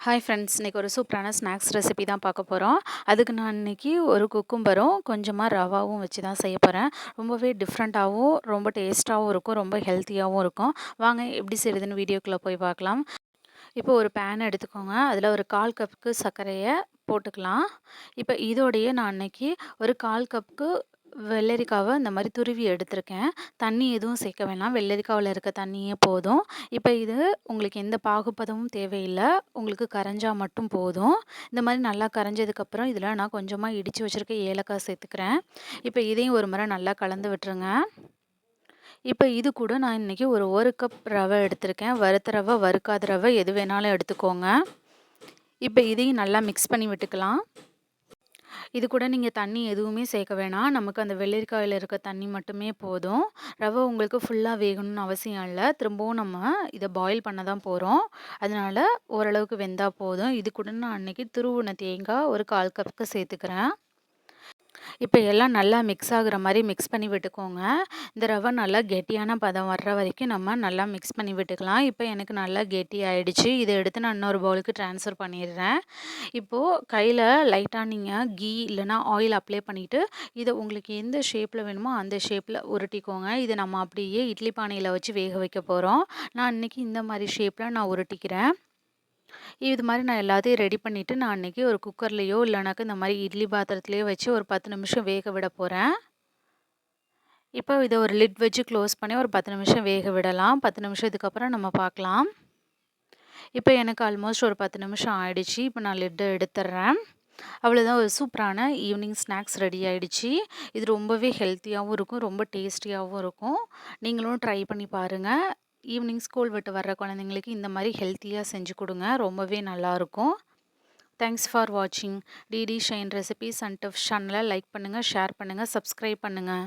Hi friends இன்றைக்கி ஒரு சூப்பரான ஸ்நாக்ஸ் ரெசிபி தான் பார்க்க போகிறோம் அதுக்கு நான் இன்றைக்கி ஒரு குக்கும்பரும் கொஞ்சமாக ரவாவும் வச்சு தான் செய்ய போகிறேன் ரொம்பவே டிஃப்ரெண்ட்டாகவும் ரொம்ப டேஸ்ட்டாகவும் இருக்கும் ரொம்ப ஹெல்த்தியாகவும் இருக்கும். வாங்க எப்படி செய்யுதுன்னு வீடியோக்குள்ளே போய் பார்க்கலாம். இப்போ ஒரு பேன் எடுத்துக்கோங்க. அதில் ஒரு கால் கப்புக்கு சர்க்கரையை போட்டுக்கலாம். இப்போ இதோடையே நான் அன்றைக்கி ஒரு கால் கப்புக்கு வெள்ளரிக்காவை இந்த மாதிரி துருவி எடுத்திருக்கேன். தண்ணி எதுவும் சேர்க்க வேணாம். வெள்ளரிக்காவில் இருக்க தண்ணியே போதும். இப்போ இது உங்களுக்கு எந்த பாகுபதமும் தேவையில்லை. உங்களுக்கு கரைஞ்சால் மட்டும் போதும். இந்த மாதிரி நல்லா கரைஞ்சதுக்கப்புறம் இதில் நான் கொஞ்சமாக இடித்து வச்சுருக்க ஏலக்காய் சேர்த்துக்கிறேன். இப்போ இதையும் ஒரு முறை நல்லா கலந்து விட்டுருங்க. இப்போ இது கூட நான் இன்றைக்கி ஒரு ஒரு கப் ரவை எடுத்திருக்கேன். வறுத்த ரவை வறுக்காத ரவை எது வேணாலும் எடுத்துக்கோங்க. இப்போ இதையும் நல்லா மிக்ஸ் பண்ணி விட்டுக்கலாம். இது கூட நீங்கள் தண்ணி எதுவுமே சேர்க்க வேணாம். நமக்கு அந்த வெள்ளரிக்காயில் இருக்க தண்ணி மட்டுமே போதும். ரவை உங்களுக்கு ஃபுல்லாக வேகணும்னு அவசியம் இல்லை. திரும்பவும் நம்ம இதை பாயில் பண்ண தான் போகிறோம் அதனால் ஓரளவுக்கு வெந்தால் போதும். இது கூட நான் அன்றைக்கி துருவுன தேங்காய் ஒரு கால் கப்புக்கு சேர்த்துக்கிறேன். இப்போ எல்லாம் நல்லா மிக்ஸ் ஆகுற மாதிரி மிக்ஸ் பண்ணி விட்டுக்கோங்க. இந்த ரவை நல்லா கெட்டியான பதம் வர்ற வரைக்கும் நம்ம நல்லா மிக்ஸ் பண்ணி விட்டுக்கலாம். இப்போ எனக்கு நல்லா கெட்டி ஆகிடுச்சு இதை எடுத்து நான் இன்னொரு பவுலுக்கு ட்ரான்ஸ்ஃபர் பண்ணிடுறேன். இப்போது கையில் லைட்டாக நீங்கள் கீ இல்லைனா ஆயில் அப்ளை பண்ணிவிட்டு இதை உங்களுக்கு எந்த ஷேப்பில் வேணுமோ அந்த ஷேப்பில் உருட்டிக்கோங்க. இதை நம்ம அப்படியே இட்லி பானையில் வச்சு வேக வைக்க போகிறோம் நான் இன்றைக்கி இந்த மாதிரி ஷேப்பில் நான் உருட்டிக்கிறேன். இது மாதிரி நான் எல்லாத்தையும் ரெடி பண்ணிவிட்டு நான் அன்றைக்கி ஒரு குக்கர்லேயோ இல்லைனாக்கா இந்த மாதிரி இட்லி பாத்திரத்துலேயோ வச்சு ஒரு பத்து நிமிஷம் வேக விட போகிறேன் இப்போ இதை ஒரு லிட் வச்சு க்ளோஸ் பண்ணி ஒரு பத்து நிமிஷம் வேக விடலாம். பத்து நிமிஷத்துக்கு அப்புறம் நம்ம பார்க்கலாம் இப்போ எனக்கு ஆல்மோஸ்ட் ஒரு பத்து நிமிஷம் ஆயிடுச்சு. இப்போ நான் லிட்டை எடுத்துட்றேன் அவ்வளோதான் ஒரு சூப்பரான ஈவினிங் ஸ்நாக்ஸ் ரெடி ஆகிடுச்சு இது ரொம்பவே ஹெல்த்தியாகவும் இருக்கும். ரொம்ப டேஸ்டியாகவும் இருக்கும். நீங்களும் ட்ரை பண்ணி பாருங்கள் ஈவினிங் ஸ்கூல் விட்டு வர்ற குழந்தைங்களுக்கு இந்த மாதிரி ஹெல்த்தியாக செஞ்சு கொடுங்க. ரொம்பவே நல்லாயிருக்கும் தேங்க்ஸ் ஃபார் வாட்சிங் DD shine recipes and tips சேனலை லைக் பண்ணுங்கள் ஷேர் பண்ணுங்கள் சப்ஸ்கிரைப் பண்ணுங்கள்